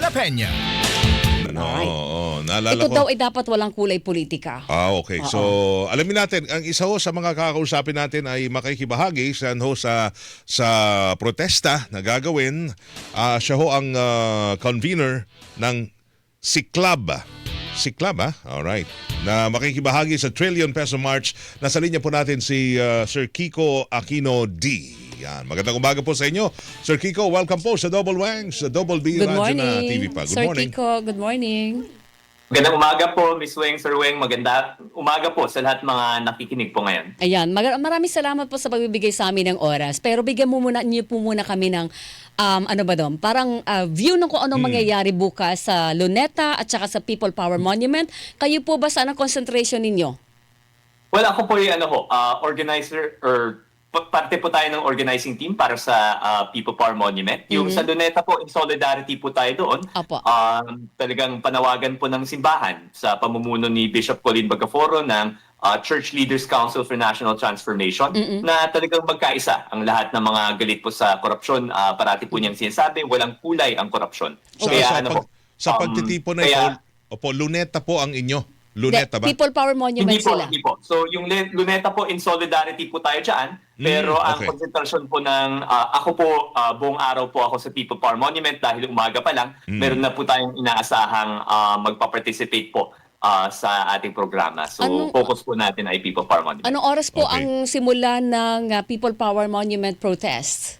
de la Peña. Ano, Alright. oo, naalala Ito ko. daw ay dapat walang kulay politika. Ah, okay. So, alamin natin, ang isa ho sa mga kakausapin natin ay makikibahagi siya ho sa sa protesta na gagawin. Ah, siya ho ang ah, convener ng Siklab. Siklab, ah? Alright. Na makikibahagi sa Trillion Peso March. Nasa linya po natin si ah, Sir Kiko Aquino D. Yan. Magandang umaga po sa inyo. Sir Kiko, welcome po sa Double Wang, sa Double B Good Radyo na morning. TV pa. Good Sir morning. Kiko, good morning. Magandang umaga po, Miss Weng, Sir Weng. Maganda umaga po sa lahat mga nakikinig po ngayon. Ayan, mag- maraming salamat po sa pagbibigay sa amin ng oras. Pero bigyan mo muna, niyo po muna kami ng, um, ano ba doon, parang uh, view ng kung Hmm. anong mangyayari bukas sa Luneta at saka sa People Power Monument. Kayo po ba saan ang concentration ninyo? Well, ako po yung ano ho, ah, organizer or parte po tayo ng organizing team para sa ah, People Power Monument. Yung sa Luneta po, in solidarity po tayo doon. Apo. Um, talagang panawagan po ng simbahan sa pamumuno ni Bishop Colin Bagaforo ng ah, Church Leaders Council for National Transformation na talagang magkaisa ang lahat ng mga galit po sa korupsyon. Ah, parati po niyang sinasabi, walang kulay ang korupsyon. Sa, Kaya sa, ano pag, po, sa um, pagtitipon na kaya- ito, opo, luneta po ang inyo. Luneta ba? People Power Monument Hindi po, sila. hindi po. So yung Luneta po in solidarity po tayo dyan. Pero ang okay. konsentrasyon po ng, ah, ako po, ah, buong araw po ako sa People Power Monument dahil umaga pa lang, meron na po tayong inaasahang ah, magpa-participate po ah, sa ating programa. So Anong- focus po natin ay People Power Monument. Anong oras po Okay. ang simula ng uh, People Power Monument protest?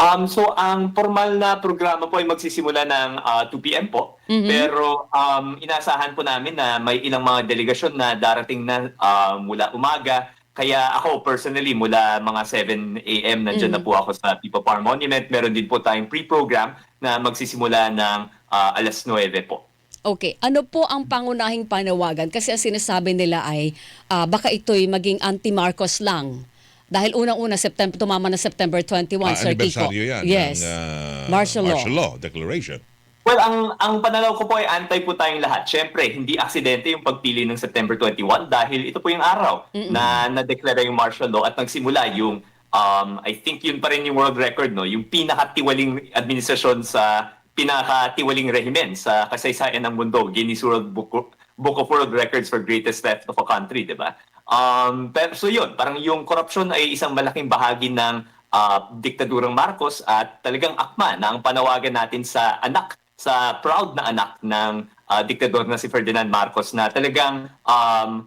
Um, so ang formal na programa po ay magsisimula ng ah, 2 p.m. po. Pero um, inasahan po namin na may ilang mga delegasyon na darating na ah, mula umaga. Kaya ako personally mula mga 7 a.m. nandiyan na po ako sa People Power Monument. Meron din po tayong pre-program na magsisimula ng ah, alas 9 po. Okay, ano po ang pangunahing panawagan? Kasi ang sinasabi nila ay ah, baka ito'y maging anti-Marcos lang. Dahil unang-una, September, tumama na September 21, Ah, Sir Kiko. yan yes. ng ah, Martial law. martial law declaration. Well, ang ang pananaw ko po ay antay po tayong lahat. Siyempre, hindi aksidente yung pagpili ng September 21 dahil ito po yung araw na na-declare yung martial law at nagsimula yung um, I think yun pa rin yung world record, no? Yung pinakatiwaling administrasyon sa pinakatiwaling rehimen sa kasaysayan ng mundo, Guinness World Book, Book of World Records for Greatest Theft of a Country, di ba? Um, pero so yun, parang yung corruption ay isang malaking bahagi ng ah, diktadurang Marcos at talagang akma na ang panawagan natin sa anak, sa proud na anak ng ah, diktador na si Ferdinand Marcos na talagang um,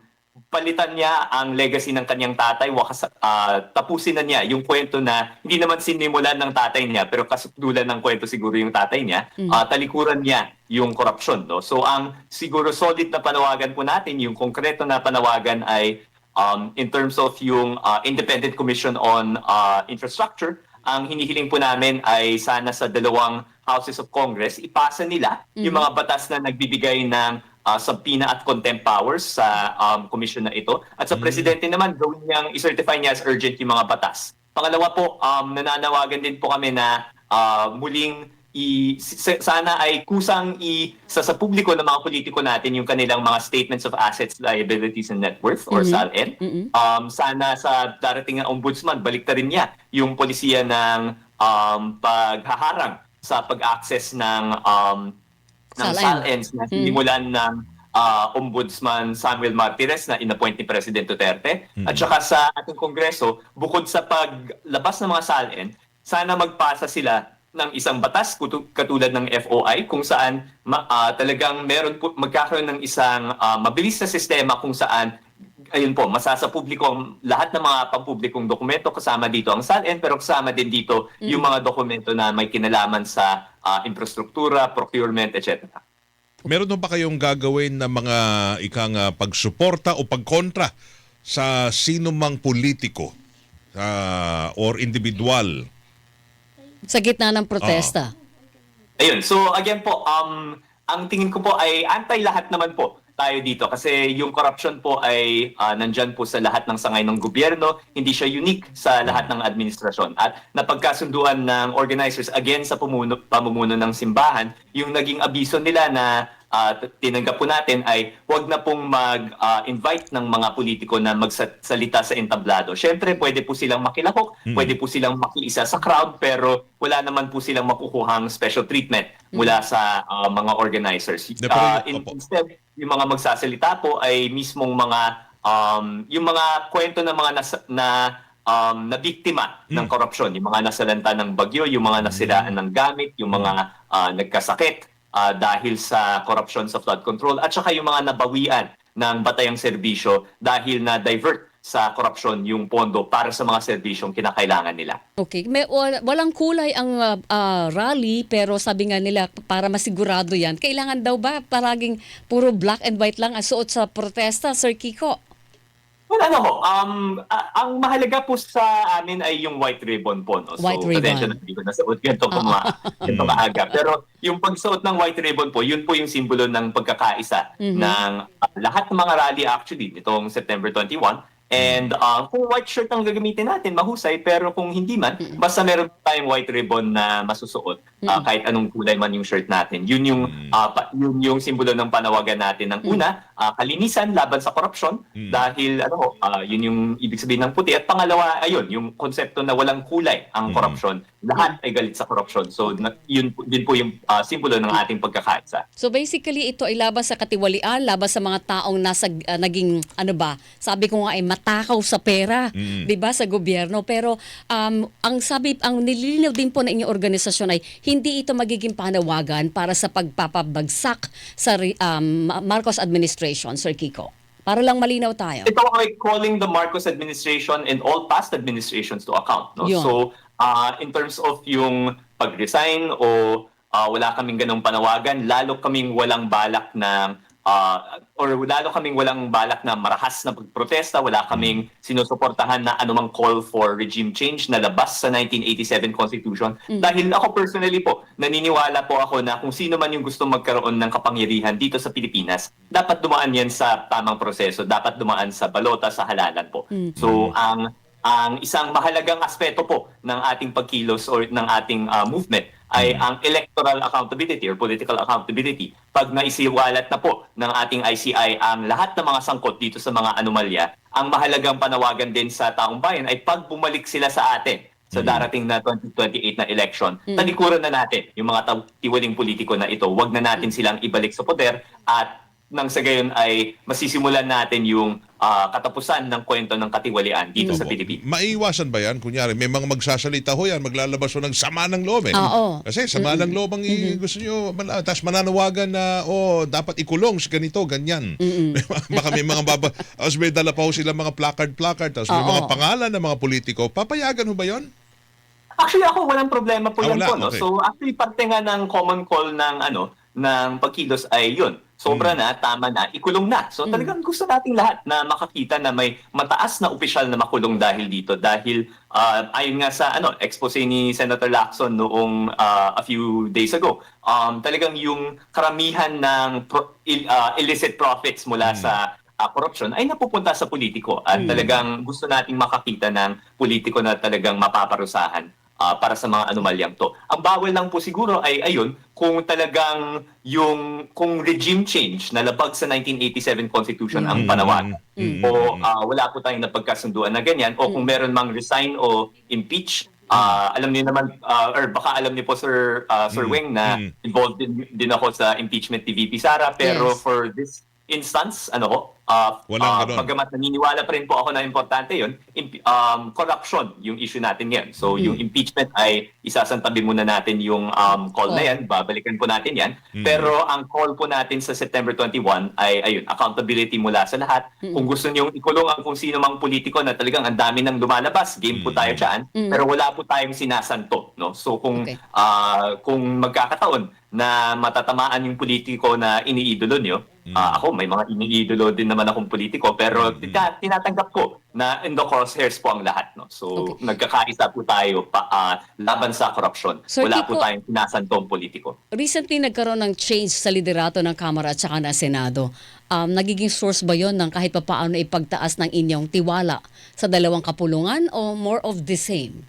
palitan niya ang legacy ng kanyang tatay, wakas, ah, tapusin na niya yung kwento na hindi naman sinimulan ng tatay niya pero kasukdulan ng kwento siguro yung tatay niya, ah, talikuran niya yung korupsyon. No? So ang siguro solid na panawagan po natin, yung konkreto na panawagan ay um, in terms of yung uh, Independent Commission on uh, Infrastructure, ang hinihiling po namin ay sana sa dalawang houses of Congress, ipasa nila yung mga batas na nagbibigay ng uh, subpoena at contempt powers sa um, commission na ito. At sa presidente naman, gawin niyang i-certify niya as urgent yung mga batas. Pangalawa po, um, nananawagan din po kami na uh, muling i sana ay kusang i sa, sa publiko ng mga politiko natin yung kanilang mga statements of assets, liabilities and net worth or SALN. Um sana sa darating na ombudsman balik rin niya yung polisiya ng um paghaharang sa pag-access ng um ng SALN. SALNs na sinimulan ng ah, Ombudsman Samuel Martires na inappoint ni President Duterte. At saka sa ating Kongreso, bukod sa paglabas ng mga SALN, sana magpasa sila ng isang batas katulad ng FOI kung saan ma- ah, talagang meron po, magkakaroon ng isang ah, mabilis na sistema kung saan ayun po, masasa publiko ang lahat ng mga pampublikong dokumento kasama dito ang SALN pero kasama din dito yung mga dokumento na may kinalaman sa ah, infrastruktura, procurement, etc. Meron ba kayong gagawin na mga ikang ah, pagsuporta o pagkontra sa sino mang politiko ah, or individual? Sa gitna ng protesta. Ayun, so again po, um, ang tingin ko po ay anti lahat naman po tayo dito kasi yung corruption po ay ah, nandyan po sa lahat ng sangay ng gobyerno, hindi siya unique sa lahat ng administrasyon. At napagkasunduan ng organizers again sa pumuno, pamumuno ng simbahan, yung naging abiso nila na ah, t- tinanggap po natin ay wag na pong mag-invite ng mga politiko na magsalita sa entablado. Siyempre, pwede po silang makilahok, pwede po silang makiisa sa crowd, pero wala naman po silang makukuhang special treatment mula sa ah, mga organizers. Pero Ah, in- instead, yung mga magsasalita po ay mismong mga um, yung mga kwento ng mga nas, na um, na biktima ng korupsyon, yung mga nasalanta ng bagyo, yung mga nasiraan ng gamit, yung mga ah, nagkasakit ah, dahil sa korupsyon sa flood control at saka yung mga nabawian ng batayang serbisyo dahil na divert sa korupsyon yung pondo para sa mga serbisyong kinakailangan nila. Okay, may wal- walang kulay ang ah, ah, rally pero sabi nga nila para masigurado 'yan, kailangan daw ba palaging puro black and white lang ang suot sa protesta, Sir Kiko? Well, ano ho, um, a- ang mahalaga po sa amin ay yung white ribbon po. No? White so, ribbon. pasensya na, hindi ko nasuot ganito, kuma, ganito maaga. Pero yung pagsuot ng white ribbon po, yun po yung simbolo ng pagkakaisa ng uh, lahat ng mga rally actually nitong September 21. And uh, kung white shirt ang gagamitin natin, mahusay. Pero kung hindi man, basta meron tayong white ribbon na masusuot uh, kahit anong kulay man yung shirt natin. Yun yung, uh, pa- yun yung simbolo ng panawagan natin ng una, uh, kalinisan laban sa korupsyon dahil ano, uh, yun yung ibig sabihin ng puti. At pangalawa, ayun, yung konsepto na walang kulay ang korupsyon. Lahat ay galit sa korupsyon. So na, yun, yun po yung uh, simbolo ng ating pagkakaisa. So basically ito ay laban sa katiwalian, laban sa mga taong nasa ah, naging ano ba, sabi ko nga ay matakaw sa pera, 'di ba sa gobyerno. Pero um, ang sabi ang nililinaw din po ng inyong organisasyon ay hindi ito magiging panawagan para sa pagpapabagsak sa um, Marcos administration, Sir Kiko. Para lang malinaw tayo. ito ay calling the Marcos administration and all past administrations to account. No? Yun. So, uh, in terms of yung pag-resign o uh, wala kaming ganong panawagan, lalo kaming walang balak na uh, or lalo kaming walang balak na marahas na pagprotesta, wala kaming sinusuportahan na anumang call for regime change na labas sa 1987 Constitution. Dahil ako personally po, naniniwala po ako na kung sino man yung gusto magkaroon ng kapangyarihan dito sa Pilipinas, dapat dumaan yan sa tamang proseso, dapat dumaan sa balota, sa halalan po. So, ang ang isang mahalagang aspeto po ng ating pagkilos or ng ating ah, movement ay ang electoral accountability or political accountability. Pag naisiwalat na po ng ating ICI ang lahat ng mga sangkot dito sa mga anomalya, ang mahalagang panawagan din sa taong bayan ay pag bumalik sila sa atin sa darating na 2028 na election, talikuran na natin yung mga tiwaling politiko na ito. Huwag na natin silang ibalik sa poder at nang sa gayon ay masisimulan natin yung ah, katapusan ng kwento ng katiwalian dito sa. Pilipinas. Maiiwasan ba yan? Kunyari, may mga magsasalita ho yan, maglalabas ho ng sama ng loob eh. Oo. Kasi sama ng loob ang i- gusto nyo, mala- tapos mananawagan na, oh, dapat ikulong si ganito, ganyan. Baka may mga baba, tapos may dala pa ho sila mga placard-placard, tapos may Oo. mga pangalan ng mga politiko. Papayagan ho ba yon? Actually ako walang problema po Ah, yan wala? po no. Okay. So actually parte nga ng common call ng ano ng pagkilos ay yun. Sobra na, tama na, ikulong na. So talagang gusto nating lahat na makakita na may mataas na opisyal na makulong dahil dito. Dahil ah, ayon nga sa ano expose ni Senator Lacson noong ah, a few days ago. Um, talagang yung karamihan ng pro- il- ah, illicit profits mula sa uh, corruption ay napupunta sa politiko at talagang gusto nating makakita ng politiko na talagang mapaparusahan ah, para sa mga anomalyang to. Ang bawal lang po siguro ay ayun kung talagang yung kung regime change na labag sa 1987 Constitution ang panawagan o ah, wala po tayong napagkasunduan na ganyan. O kung meron mang resign o impeach Ah, alam niyo naman ah, or baka alam niyo po Sir ah, Sir Weng na Mm. involved din, din ako sa impeachment ni VP Sara. Pero Yes. for this instance ano ko ah Walang ah, ganon. pagkamat naniniwala pa rin po ako na importante yun imp- um, corruption yung issue natin ngayon so yung impeachment ay isasantabi muna natin yung um, call na Call. yan. Babalikan po natin yan. Pero ang call po natin sa September 21 ay ayun accountability mula sa lahat. Kung gusto niyo ikulong ang kung sino mang politiko na talagang ang dami nang lumalabas game po tayo dyan. Pero wala po tayong sinasanto no? So kung Okay. ah, kung magkakataon na matatamaan yung politiko na iniidolo nyo, ah, ako may mga iniidolo din naman akong politiko pero tina- tinatanggap ko na in the crosshairs po ang lahat. No? So Okay. nagkakaisa po tayo pa, ah, laban sa korupsyon. Sir Wala Kiko- po tayong sinasantong politiko. Recently nagkaroon ng change sa liderato ng Kamara at saka ng Senado. Um, nagiging source ba yon ng kahit papaano ipagtaas ng inyong tiwala sa dalawang kapulungan o more of the same?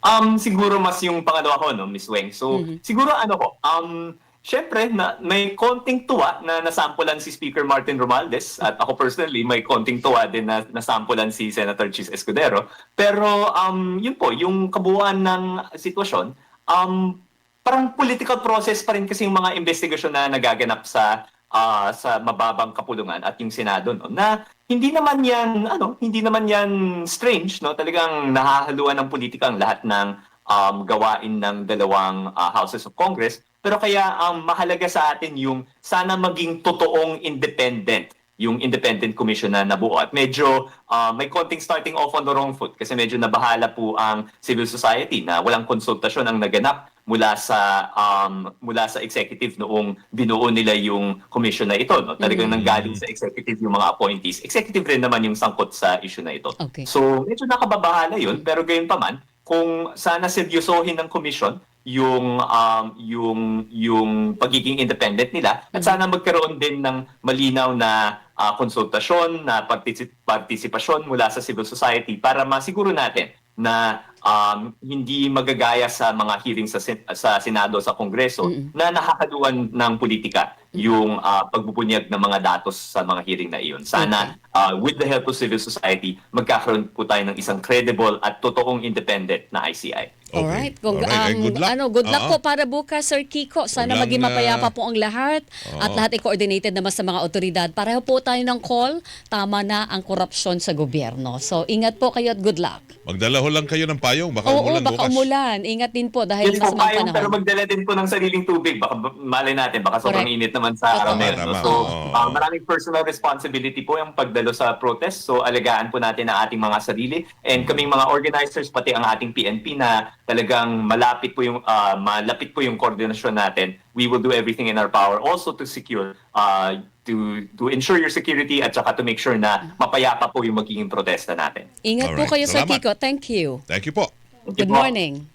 Um, siguro mas yung pangalawa ko, no, Miss Weng. So, siguro ano ko, um, syempre, na, may konting tuwa na nasampulan si Speaker Martin Romualdez. At ako personally, may konting tuwa din na nasampulan si Senator Chis Escudero. Pero um, yun po, yung kabuuan ng sitwasyon, um, parang political process pa rin kasi yung mga investigasyon na nagaganap sa ah, sa mababang kapulungan at yung Senado no? Na hindi naman yan ano hindi naman yan strange no? Talagang nahahaluan ng politika ang lahat ng um, gawain ng dalawang ah, houses of Congress pero kaya ang mahalaga sa atin yung sana maging totoong independent yung independent commission na nabuo. At medyo ah, may konting starting off on the wrong foot kasi medyo nabahala po ang civil society na walang konsultasyon ang naganap mula sa um, mula sa executive noong binuo nila yung commission na ito. No? Talagang nanggaling sa executive yung mga appointees. Executive rin naman yung sangkot sa issue na ito. Okay. So medyo nakababahala yun pero gayon pa man kung sana seryosohin ng commission yung um, yung yung pagiging independent nila. At sana magkaroon din ng malinaw na ah, konsultasyon na particip- partisipasyon mula sa civil society para masiguro natin na um, hindi magagaya sa mga hearing sa sen- sa Senado sa Kongreso na nakakaduan ng politika yung ah, pagbubunyag ng mga datos sa mga hearing na iyon. Sana uh, with the help of civil society, magkakaroon po tayo ng isang credible at totoong independent na ICI. Okay. Alright. Kung, Alright. Ang- good luck. Ano, good luck Oo. po para bukas, Sir Kiko. Sana maging mapayapa ah, po ang lahat at oo. lahat i-coordinated naman sa mga otoridad. Pareho po tayo ng call. Tama na ang korupsyon sa gobyerno. So, ingat po kayo at good luck. Magdala ho lang kayo ng payong. Baka Oo, umulan baka bukas. umulan. Ingat din po dahil po, masamang payong, pero panahon. magdala din po ng sariling tubig. Baka malay natin, baka sobrang Correct. init naman sa araw na yun. So, uh, maraming personal responsibility po yung pagdalo sa protest. So, alagaan po natin ang ating mga sarili. And kaming mga organizers, pati ang ating PNP na talagang malapit po yung, ah, malapit po yung koordinasyon natin. We will do everything in our power also to secure, uh, to to ensure your security at saka to make sure na mapayapa po yung magiging protesta natin. Ingat po Alright. kayo, Sir Salamat. Kiko. Thank you. Thank you po. Thank you Good po. morning.